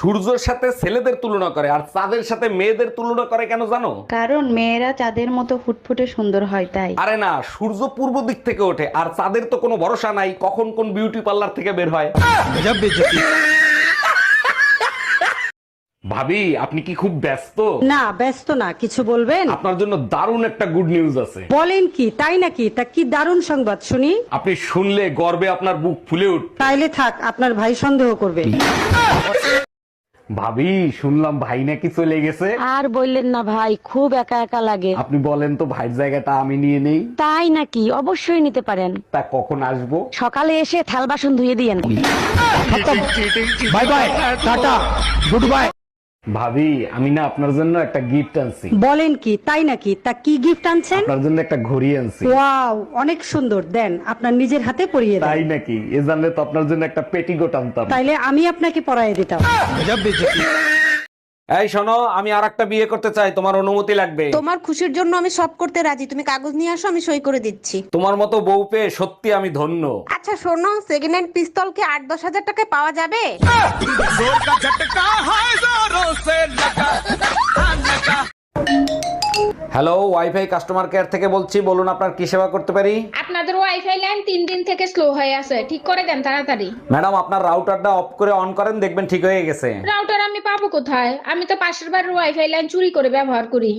সূর্যের সাথে ছেলেদের তুলনা করে আর চাঁদের সাথে মেয়েদের তুলনা করে কেন জানো? কারণ মেয়েরা চাঁদের মতো ফুটফুটে সুন্দর হয় তাই। আরে না সূর্য পূর্ব দিক থেকে ওঠে আর চাঁদের তো কোনো ভরসা নাই কখন কোন বিউটি পার্লার থেকে বের হয়। ভাবি আপনি কি খুব ব্যস্ত? না ব্যস্ত না কিছু বলবেন? আপনার জন্য দারুণ একটা গুড নিউজ আছে। বলেন কি তাই নাকি? তা কি দারুণ সংবাদ শুনি। আপনি শুনলে গর্বে আপনার বুক ফুলে উঠ তাইলে থাক আপনার ভাই সন্দেহ করবে। ভাবি শুনলাম ভাই নাকি চলে গেছে। আর বললেন না ভাই খুব একা একা লাগে। আপনি বলেন তো ভাইয়ের জায়গাটা আমি নিয়ে নেই। তাই নাকি? অবশ্যই নিতে পারেন। তা কখন আসব? সকালে এসে থাল বাসন ধুয়ে দিয়েন। Bye bye tata good bye. ভাবি আমি না আপনার জন্য একটা গিফট আনছি। বলেন কি তাই নাকি? তা কি গিফট আনছেন? আপনার জন্য একটা ঘড়ি আনছি। ওয়াও অনেক সুন্দর। দেন আপনার নিজের হাতে পরিয়ে দেন। তাই নাকি? এ জানলে তো আপনার জন্য একটা পেটিকোট আনতাম। তাইলে আমি আপনাকে পরাই দিতাম। এই শোনো আমি আর একটা বিয়ে করতে চাই তোমার অনুমতি লাগবে। তোমার খুশির জন্য আমি সব করতে রাজি। তুমি কাগজ নিয়ে আসো আমি সই করে দিচ্ছি। তোমার মতো বউ পেয়ে সত্যি আমি ধন্য। আচ্ছা শোনো সেকেন্ড হ্যান্ড পিস্তল কি আট দশ হাজার টাকায় পাওয়া যাবে? হ্যালো ওয়াইফাই কাস্টমার কেয়ার থেকে বলছি বলুন আপনার কি সেবা করতে পারি? আপনাদের ওয়াইফাই লাইন তিন দিন থেকে স্লো হয়ে আছে। ঠিক করে দেন তাড়াতাড়ি। ম্যাডাম আপনার রাউটারটা অফ করে অন করেন দেখবেন ঠিক হয়ে গেছে। রাউটার আমি পাবো কোথায়? আমি তো পাশের বাড়ির ওয়াইফাই লাইন চুরি করে ব্যবহার করি।